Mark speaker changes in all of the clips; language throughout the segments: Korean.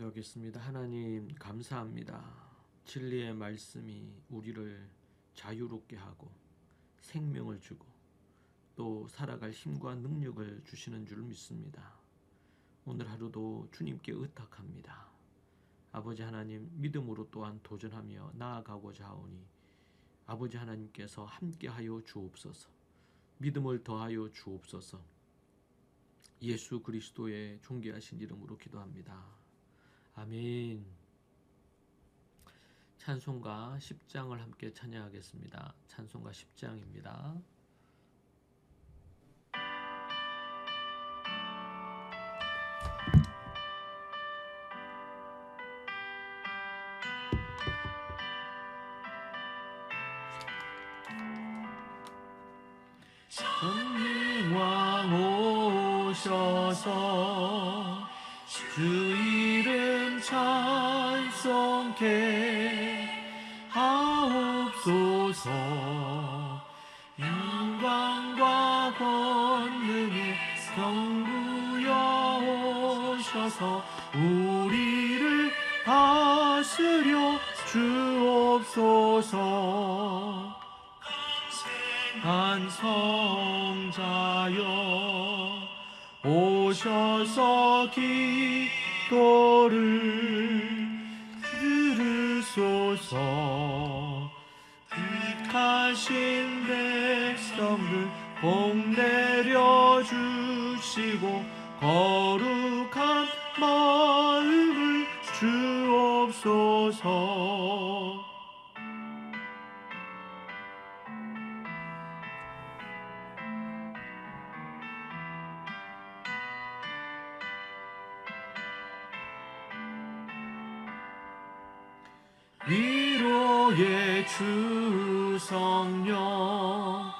Speaker 1: 기도하겠습니다. 하나님 감사합니다. 진리의 말씀이 우리를 자유롭게 하고 생명을 주고 또 살아갈 힘과 능력을 주시는 줄 믿습니다. 오늘 하루도 주님께 의탁합니다. 아버지 하나님 믿음으로 또한 도전하며 나아가고자 하오니 아버지 하나님께서 함께하여 주옵소서. 믿음을 더하여 주옵소서. 예수 그리스도의 존귀하신 이름으로 기도합니다. 아멘. 찬송가 10장을 함께 찬양하겠습니다. 찬송가 10장입니다. 하옵소서. 영광과 권능의 성부여 오셔서 우리를 다스려 주옵소서. 한성자여 오셔서 기도를 들으소서 빛하신 백성들 복 내려주시고 거룩한 마음을 주옵소서. 위 로의 주 성령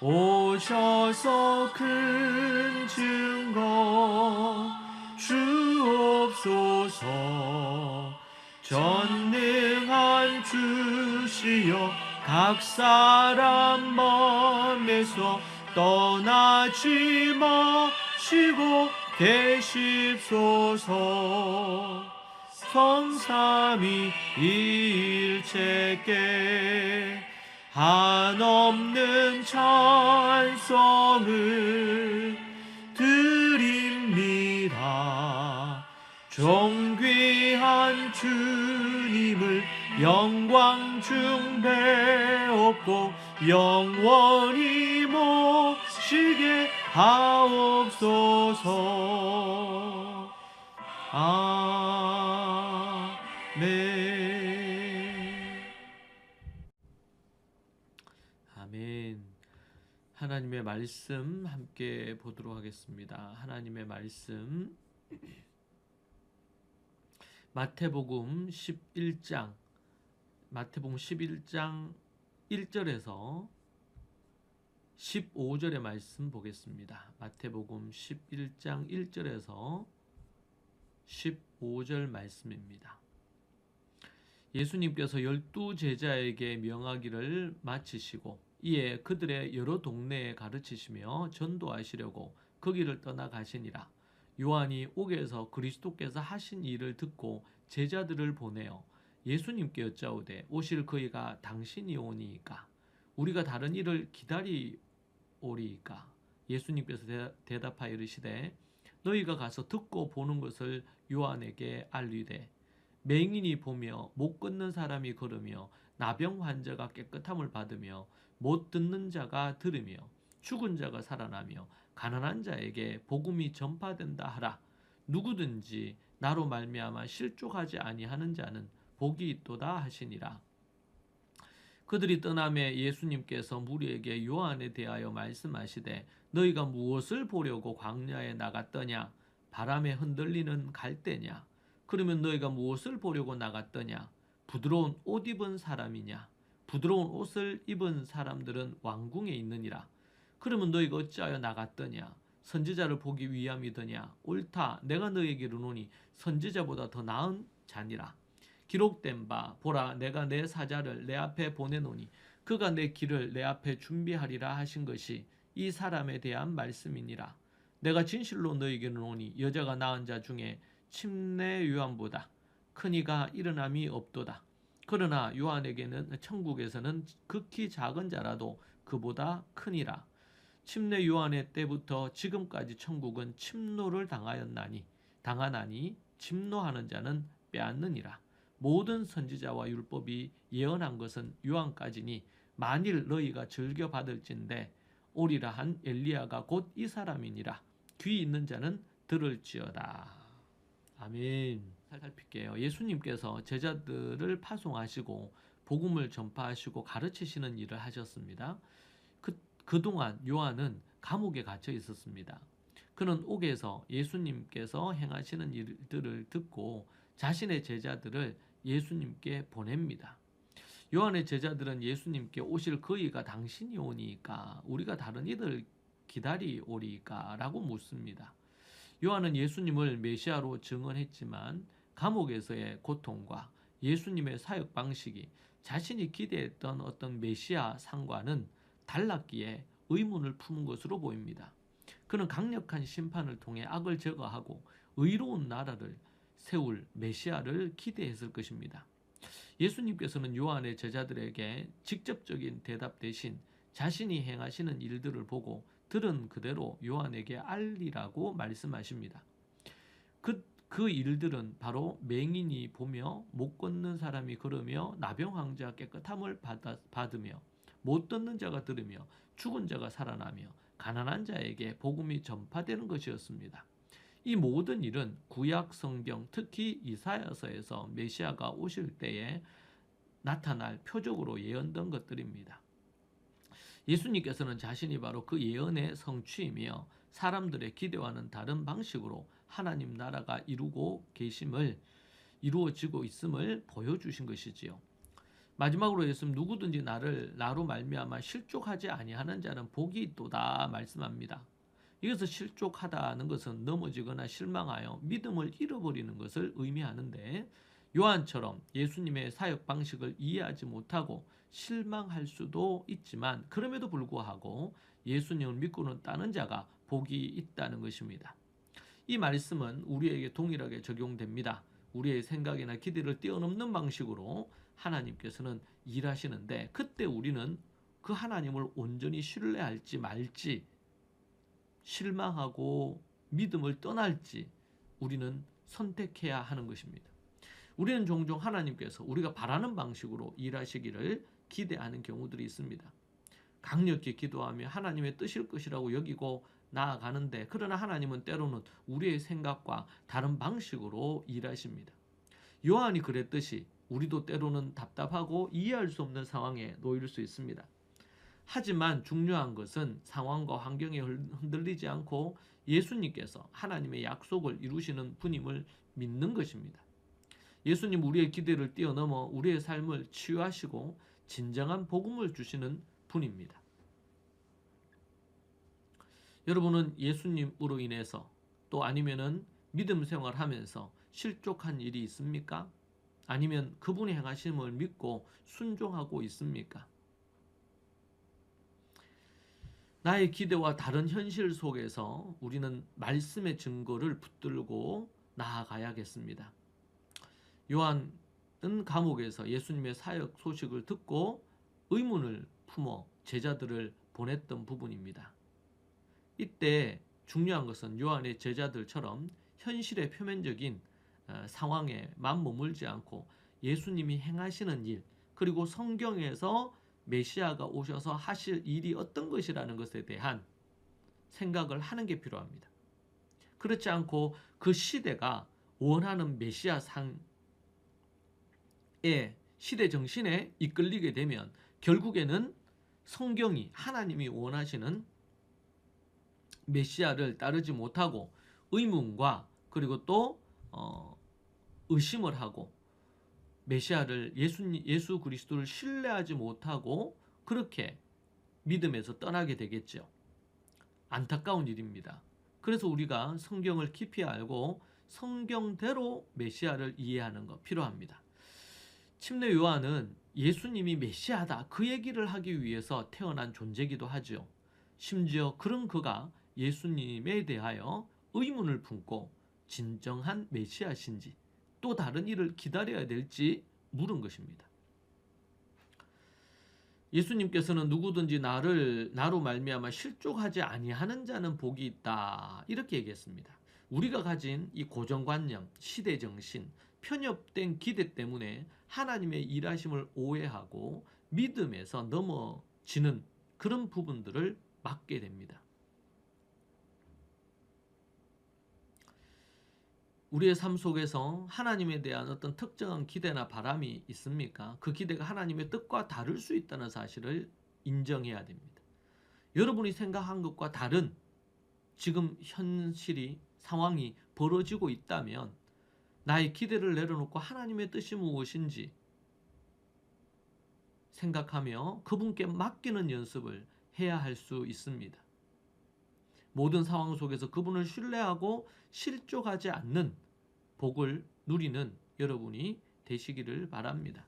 Speaker 1: 오셔서 큰 증거 주옵소서. 전능한 주시여 각 사람 마음에서 떠나지 마시고 계십소서 성삼이 일체께 한없는 찬송을 드립니다. 존귀한 주님을 영광 중배옵고 영원히 모시게 하옵소서. 아 하나님의 말씀 함께 보도록 하겠습니다. 하나님의 말씀 마태복음 11장 마태복음 11장 1절에서 15절의 말씀 보겠습니다. 마태복음 11장 1절에서 15절 말씀입니다. 예수님께서 열두 제자에게 명하기를 마치시고 이에 그들의 여러 동네에 가르치시며 전도하시려고 거기를 떠나 가시니라. 요한이 옥에서 그리스도께서 하신 일을 듣고 제자들을 보내어 예수님께 여짜오되 오실 그이가 당신이 오니이까 우리가 다른 일을 기다리오리이까 예수님께서 대- 대답하여 이르시되 너희가 가서 듣고 보는 것을 요한에게 알리되 맹인이 보며 못 걷는 사람이 걸으며 나병 환자가 깨끗함을 받으며 못 듣는 자가 들으며 죽은 자가 살아나며 가난한 자에게 복음이 전파된다 하라. 누구든지 나로 말미암아 실족하지 아니하는 자는 복이 있도다 하시니라. 그들이 떠남에 예수님께서 무리에게 요한에 대하여 말씀하시되 너희가 무엇을 보려고 광야에 나갔더냐? 바람에 흔들리는 갈대냐? 그러면 너희가 무엇을 보려고 나갔더냐 부드러운 옷 입은 사람이냐? 부드러운 옷을 입은 사람들은 왕궁에 있느니라. 그러면 너희가 어찌하여 나갔더냐? 선지자를 보기 위함이더냐? 옳다. 내가 너희에게 이르노니 선지자보다 더 나은 자니라. 기록된 바 보라 내가 내 사자를 내 앞에 보내노니 그가 내 길을 내 앞에 준비하리라 하신 것이 이 사람에 대한 말씀이니라. 내가 진실로 너희에게 이르노니 여자가 낳은 자 중에 침례 요한보다 큰 이가 일어남이 없도다. 그러나 요한에게는 천국에서는 극히 작은 자라도 그보다 크니라. 침례 요한의 때부터 지금까지 천국은 침노를 당하였나니 당하나니 침노하는 자는 빼앗느니라. 모든 선지자와 율법이 예언한 것은 요한까지니 만일 너희가 즐겨 받을진대 오리라 한 엘리야가 곧 이 사람이니라. 귀 있는 자는 들을지어다. 아멘. 살필게요. 예수님께서 제자들을 파송하시고 복음을 전파하시고 가르치시는 일을 하셨습니다. 그, 그동안 요한은 감옥에 갇혀 있었습니다. 그는 옥에서 예수님께서 행하시는 일들을 듣고 자신의 제자들을 예수님께 보냅니다. 요한의 제자들은 예수님께 오실 그이가 당신이 오니까 우리가 다른 이들 기다리오리까 라고 묻습니다. 요한은 예수님을 메시아로 증언했지만 감옥에서의 고통과 예수님의 사역 방식이 자신이 기대했던 어떤 메시아 상과는 달랐기에 의문을 품은 것으로 보입니다. 그는 강력한 심판을 통해 악을 제거하고 의로운 나라를 세울 메시아를 기대했을 것입니다. 예수님께서는 요한의 제자들에게 직접적인 대답 대신 자신이 행하시는 일들을 보고 들은 그대로 요한에게 알리라고 말씀하십니다. 그, 그 일들은 바로 맹인이 보며 못 걷는 사람이 걸으며 나병 환자 깨끗함을 받아, 받으며 못 듣는 자가 들으며 죽은 자가 살아나며 가난한 자에게 복음이 전파되는 것이었습니다. 이 모든 일은 구약 성경 특히 이사야서에서 메시아가 오실 때에 나타날 표적으로 예언된 것들입니다. 예수님께서는 자신이 바로 그 예언의 성취이며 사람들의 기대와는 다른 방식으로 하나님 나라가 이루고 계심을 이루어지고 있음을 보여주신 것이지요. 마지막으로 예수님 누구든지 나를 나로 말미암아 실족하지 아니하는 자는 복이 있도다 말씀합니다. 이것을 실족하다는 것은 넘어지거나 실망하여 믿음을 잃어버리는 것을 의미하는데 요한처럼 예수님의 사역 방식을 이해하지 못하고 실망할 수도 있지만 그럼에도 불구하고 예수님을 믿고는 따는 자가 복이 있다는 것입니다. 이 말씀은 우리에게 동일하게 적용됩니다. 우리의 생각이나 기대를 뛰어넘는 방식으로 하나님께서는 일하시는데 그때 우리는 그 하나님을 온전히 신뢰할지 말지 실망하고 믿음을 떠날지 우리는 선택해야 하는 것입니다. 우리는 종종 하나님께서 우리가 바라는 방식으로 일하시기를 기대하는 경우들이 있습니다. 강력히 기도하며 하나님의 뜻일 것이라고 여기고 나아가는데 그러나 하나님은 때로는 우리의 생각과 다른 방식으로 일하십니다. 요한이 그랬듯이 우리도 때로는 답답하고 이해할 수 없는 상황에 놓일 수 있습니다. 하지만 중요한 것은 상황과 환경에 흔들리지 않고 예수님께서 하나님의 약속을 이루시는 분임을 믿는 것입니다. 예수님 우리의 기대를 뛰어넘어 우리의 삶을 치유하시고 진정한 복음을 주시는 분입니다. 여러분은 예수님으로 인해서 또 아니면은 믿음 생활하면서 실족한 일이 있습니까? 아니면 그분이 행하심을 믿고 순종하고 있습니까? 나의 기대와 다른 현실 속에서 우리는 말씀의 증거를 붙들고 나아가야겠습니다. 요한은 감옥에서 예수님의 사역 소식을 듣고 의문을 품어 제자들을 보냈던 부분입니다. 이때 중요한 것은 요한의 제자들처럼 현실의 표면적인 어, 상황에 맞머물지 않고 예수님이 행하시는 일 그리고 성경에서 메시아가 오셔서 하실 일이 어떤 것이라는 것에 대한 생각을 하는 게 필요합니다. 그렇지 않고 그 시대가 원하는 메시아 상의 시대 정신에 이끌리게 되면 결국에는 성경이 하나님이 원하시는 메시아를 따르지 못하고 의문과 그리고 또 어, 의심을 하고 메시아를 예수 예수 그리스도를 신뢰하지 못하고 그렇게 믿음에서 떠나게 되겠죠. 안타까운 일입니다. 그래서 우리가 성경을 깊이 알고 성경대로 메시아를 이해하는 것 필요합니다. 침례 요한은 예수님이 메시아다 그 얘기를 하기 위해서 태어난 존재기도 하죠. 심지어 그런 그가 예수님에 대하여 의문을 품고 진정한 메시아신지 또 다른 일을 기다려야 될지 물은 것입니다. 예수님께서는 누구든지 나를 나로 말미암아 실족하지 아니하는 자는 복이 있다 이렇게 얘기했습니다. 우리가 가진 이 고정관념, 시대 정신, 편협된 기대 때문에 하나님의 일하심을 오해하고 믿음에서 넘어지는 그런 부분들을 막게 됩니다. 우리의 삶 속에서 하나님에 대한 어떤 특정한 기대나 바람이 있습니까? 그 기대가 하나님의 뜻과 다를 수 있다는 사실을 인정해야 됩니다. 여러분이 생각한 것과 다른 지금 현실이 상황이 벌어지고 있다면 나의 기대를 내려놓고 하나님의 뜻이 무엇인지 생각하며 그분께 맡기는 연습을 해야 할 수 있습니다. 모든 상황 속에서 그분을 신뢰하고 실족하지 않는 복을 누리는 여러분이 되시기를 바랍니다.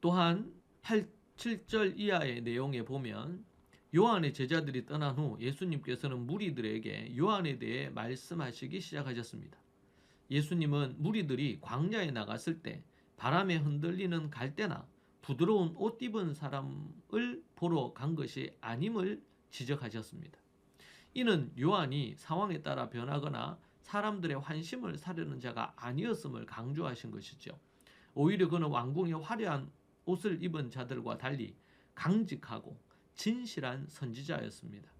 Speaker 1: 또한 8, 7절 이하의 내용에 보면 요한의 제자들이 떠난 후 예수님께서는 무리들에게 요한에 대해 말씀하시기 시작하셨습니다. 예수님은 무리들이 광야에 나갔을 때 바람에 흔들리는 갈대나 부드러운 옷 입은 사람을 보러 간 것이 아님을 지적하셨습니다. 이는 요한이 상황에 따라 변하거나 사람들의 환심을 사려는 자가 아니었음을 강조하신 것이죠. 오히려 그는 왕궁의 화려한 옷을 입은 자들과 달리 강직하고 진실한 선지자였습니다.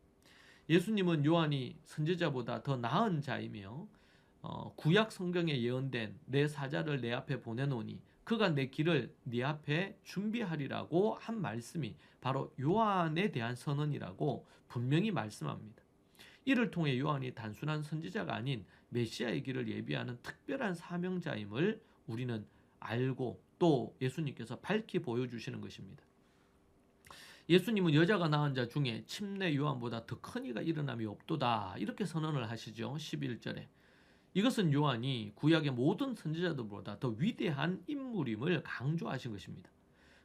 Speaker 1: 예수님은 요한이 선지자보다 더 나은 자이며 어, 구약 성경에 예언된 내 사자를 내 앞에 보내노니 그가 내 길을 네 앞에 준비하리라고 한 말씀이 바로 요한에 대한 선언이라고 분명히 말씀합니다. 이를 통해 요한이 단순한 선지자가 아닌 메시아의 길을 예비하는 특별한 사명자임을 우리는 알고 또 예수님께서 밝히 보여주시는 것입니다. 예수님은 여자가 낳은 자 중에 침례 요한보다 더 큰 이가 일어남이 없도다 이렇게 선언을 하시죠. 11절에. 이것은 요한이 구약의 모든 선지자들보다 더 위대한 인물임을 강조하신 것입니다.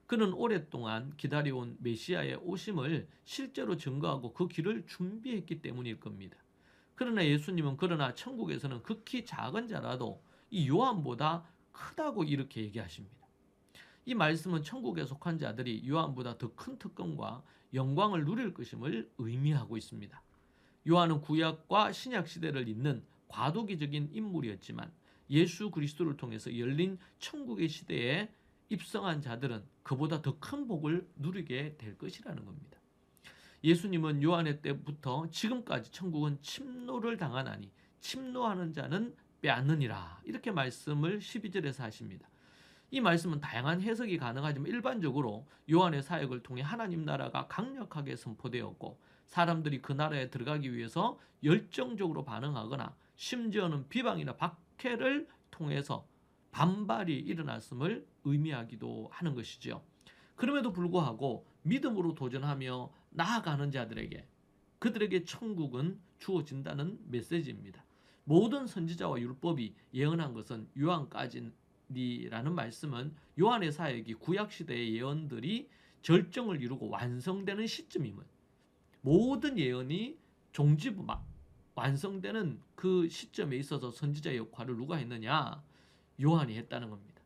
Speaker 1: 그는 오랫동안 기다려온 메시아의 오심을 실제로 증거하고 그 길을 준비했기 때문일 겁니다. 그러나 예수님은 그러나 천국에서는 극히 작은 자라도 이 요한보다 크다고 이렇게 얘기하십니다. 이 말씀은 천국에 속한 자들이 요한보다 더 큰 특권과 영광을 누릴 것임을 의미하고 있습니다. 요한은 구약과 신약 시대를 잇는 과도기적인 인물이었지만 예수 그리스도를 통해서 열린 천국의 시대에 입성한 자들은 그보다 더 큰 복을 누리게 될 것이라는 겁니다. 예수님은 요한의 때부터 지금까지 천국은 침노를 당하나니 침노하는 자는 빼앗느니라 이렇게 말씀을 12절에서 하십니다. 이 말씀은 다양한 해석이 가능하지만 일반적으로 요한의 사역을 통해 하나님 나라가 강력하게 선포되었고 사람들이 그 나라에 들어가기 위해서 열정적으로 반응하거나 심지어는 비방이나 박해를 통해서 반발이 일어났음을 의미하기도 하는 것이죠. 그럼에도 불구하고 믿음으로 도전하며 나아가는 자들에게 그들에게 천국은 주어진다는 메시지입니다. 모든 선지자와 율법이 예언한 것은 요한까지라는 말씀은 요한의 사역이 구약 시대의 예언들이 절정을 이루고 완성되는 시점임을 모든 예언이 종지부 완성되는 그 시점에 있어서 선지자 역할을 누가 했느냐? 요한이 했다는 겁니다.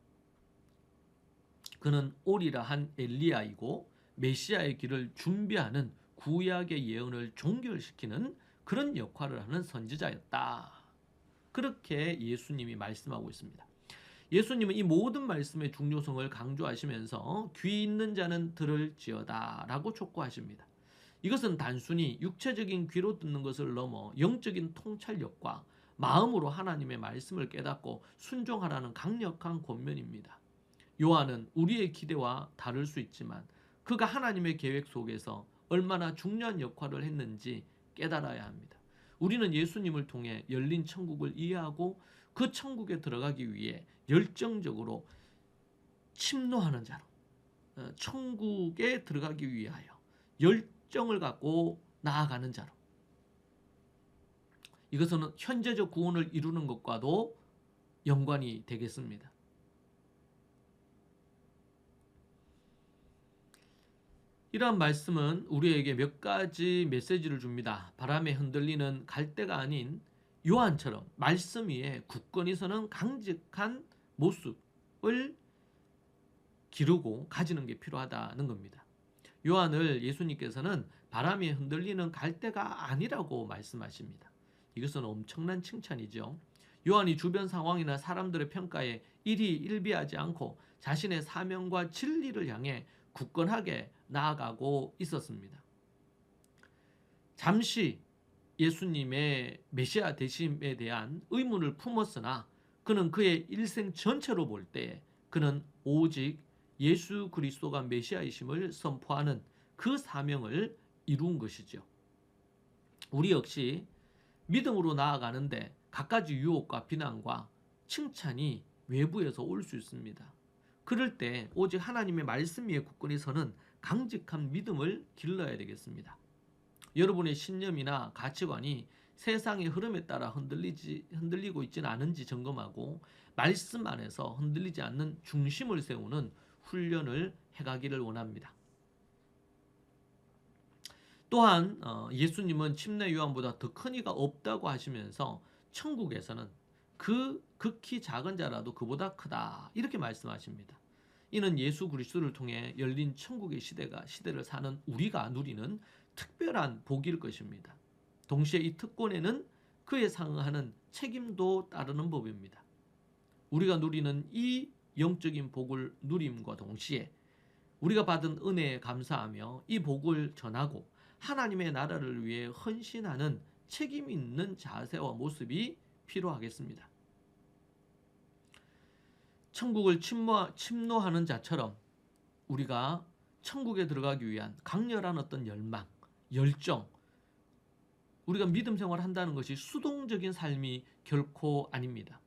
Speaker 1: 그는 오리라 한 엘리야이고 메시아의 길을 준비하는 구약의 예언을 종결시키는 그런 역할을 하는 선지자였다. 그렇게 예수님이 말씀하고 있습니다. 예수님은 이 모든 말씀의 중요성을 강조하시면서 귀 있는 자는 들을지어다 라고 촉구하십니다. 이것은 단순히 육체적인 귀로 듣는 것을 넘어 영적인 통찰력과 마음으로 하나님의 말씀을 깨닫고 순종하라는 강력한 권면입니다. 요한은 우리의 기대와 다를 수 있지만 그가 하나님의 계획 속에서 얼마나 중요한 역할을 했는지 깨달아야 합니다. 우리는 예수님을 통해 열린 천국을 이해하고 그 천국에 들어가기 위해 열정적으로 침노하는 자로 어, 천국에 들어가기 위하여 열 열정을 갖고 나아가는 자로. 이것은 현재적 구원을 이루는 것과도 연관이 되겠습니다. 이러한 말씀은 우리에게 몇 가지 메시지를 줍니다. 바람에 흔들리는 갈대가 아닌 요한처럼 말씀 위에 굳건히 서는 강직한 모습을 기르고 가지는 게 필요하다는 겁니다. 요한을 예수님께서는 바람에 흔들리는 갈대가 아니라고 말씀하십니다. 이것은 엄청난 칭찬이죠. 요한이 주변 상황이나 사람들의 평가에 일이 일비하지 않고 자신의 사명과 진리를 향해 굳건하게 나아가고 있었습니다. 잠시 예수님의 메시아 되심에 대한 의문을 품었으나 그는 그의 일생 전체로 볼 때 그는 오직 예수 그리스도가 메시아이심을 선포하는 그 사명을 이룬 것이죠. 우리 역시 믿음으로 나아가는데 갖가지 유혹과 비난과 칭찬이 외부에서 올 수 있습니다. 그럴 때 오직 하나님의 말씀 위에 굳건히 서는 강직한 믿음을 길러야 되겠습니다. 여러분의 신념이나 가치관이 세상의 흐름에 따라 흔들리지 흔들리고 있지는 않은지 점검하고 말씀 안에서 흔들리지 않는 중심을 세우는 훈련을 해가기를 원합니다. 또한 어, 예수님은 침례 요한보다 더 큰 이가 없다고 하시면서 천국에서는 그 극히 작은 자라도 그보다 크다 이렇게 말씀하십니다. 이는 예수 그리스도를 통해 열린 천국의 시대가 시대를 사는 우리가 누리는 특별한 복일 것입니다. 동시에 이 특권에는 그에 상응하는 책임도 따르는 법입니다. 우리가 누리는 이 영적인 복을 누림과 동시에 우리가 받은 은혜에 감사하며 이 복을 전하고 하나님의 나라를 위해 헌신하는 책임 있는 자세와 모습이 필요하겠습니다. 천국을 침노, 침노하는 자처럼 우리가 천국에 들어가기 위한 강렬한 어떤 열망, 열정, 우리가 믿음 생활을 한다는 것이 수동적인 삶이 결코 아닙니다.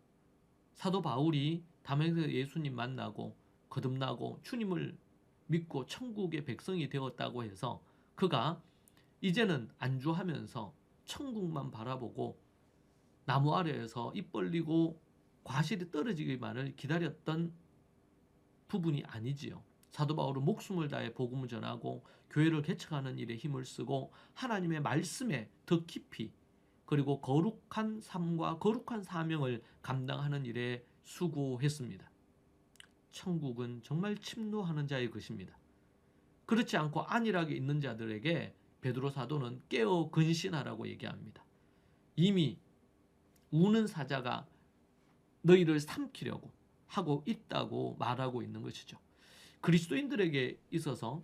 Speaker 1: 사도 바울이 담에서 예수님 만나고 거듭나고 주님을 믿고 천국의 백성이 되었다고 해서 그가 이제는 안주하면서 천국만 바라보고 나무 아래에서 입 벌리고 과실이 떨어지기만을 기다렸던 부분이 아니지요. 사도 바울은 목숨을 다해 복음을 전하고 교회를 개척하는 일에 힘을 쓰고 하나님의 말씀에 더 깊이 그리고 거룩한 삶과 거룩한 사명을 감당하는 일에 수고했습니다. 천국은 정말 침노하는 자의 것입니다. 그렇지 않고 안일하게 있는 자들에게 베드로 사도는 깨어 근신하라고 얘기합니다. 이미 우는 사자가 너희를 삼키려고 하고 있다고 말하고 있는 것이죠. 그리스도인들에게 있어서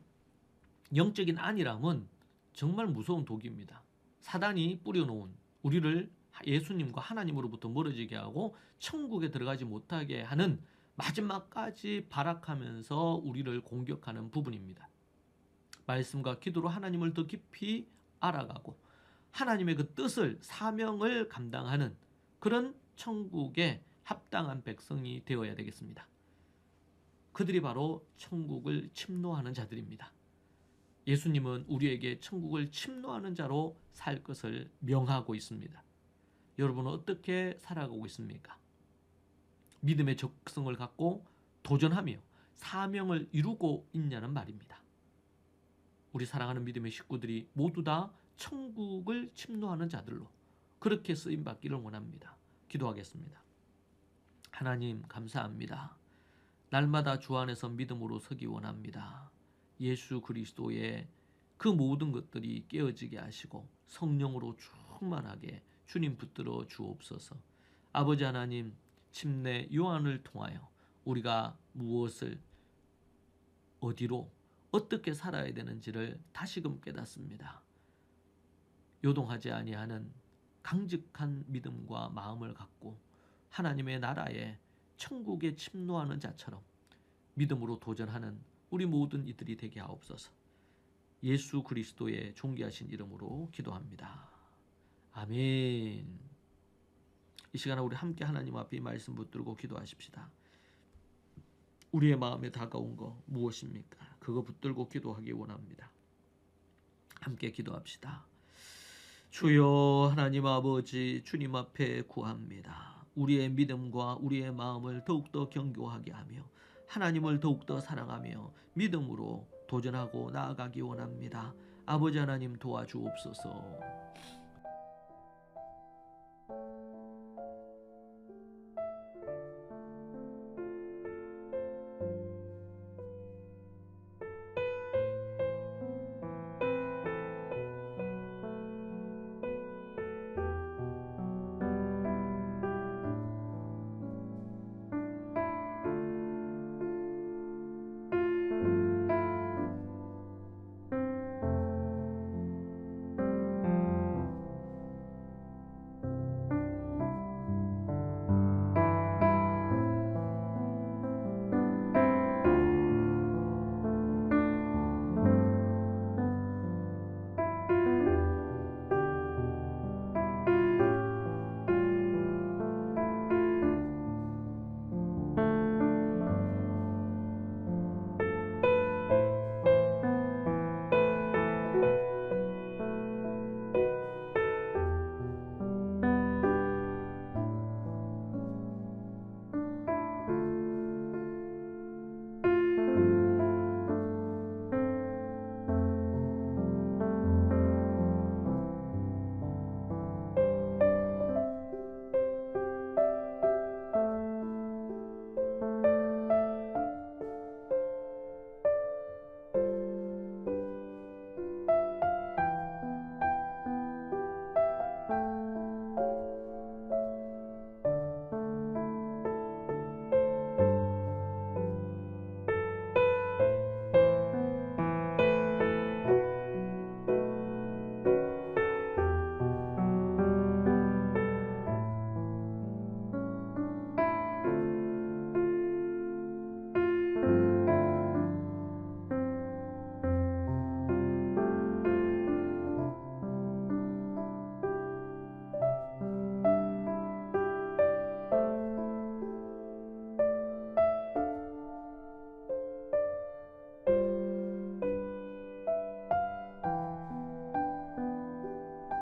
Speaker 1: 영적인 안일함은 정말 무서운 독입니다. 사단이 뿌려놓은 우리를 예수님과 하나님으로부터 멀어지게 하고 천국에 들어가지 못하게 하는 마지막까지 발악하면서 우리를 공격하는 부분입니다. 말씀과 기도로 하나님을 더 깊이 알아가고 하나님의 그 뜻을 사명을 감당하는 그런 천국의 합당한 백성이 되어야 되겠습니다. 그들이 바로 천국을 침노하는 자들입니다. 예수님은 우리에게 천국을 침노하는 자로 살 것을 명하고 있습니다. 여러분은 어떻게 살아가고 있습니까? 믿음의 적성을 갖고 도전하며 사명을 이루고 있냐는 말입니다. 우리 사랑하는 믿음의 식구들이 모두 다 천국을 침노하는 자들로 그렇게 쓰임 받기를 원합니다. 기도하겠습니다. 하나님 감사합니다. 날마다 주 안에서 믿음으로 서기 원합니다. 예수 그리스도의 그 모든 것들이 깨어지게 하시고 성령으로 충만하게 주님 붙들어 주옵소서. 아버지 하나님 침례 요한을 통하여 우리가 무엇을 어디로 어떻게 살아야 되는지를 다시금 깨닫습니다. 요동하지 아니하는 강직한 믿음과 마음을 갖고 하나님의 나라에 천국에 침노하는 자처럼 믿음으로 도전하는 우리 모든 이들이 되게 하옵소서. 예수 그리스도의 존귀하신 이름으로 기도합니다. 아멘. 이 시간에 우리 함께 하나님 앞에 말씀 붙들고 기도하십시다. 우리의 마음에 다가온 거 무엇입니까? 그거 붙들고 기도하기 원합니다. 함께 기도합시다. 주여 하나님 아버지 주님 앞에 구합니다. 우리의 믿음과 우리의 마음을 더욱더 견고하게 하며 하나님을 더욱더 사랑하며 믿음으로 도전하고 나아가기 원합니다. 아버지 하나님 도와주옵소서.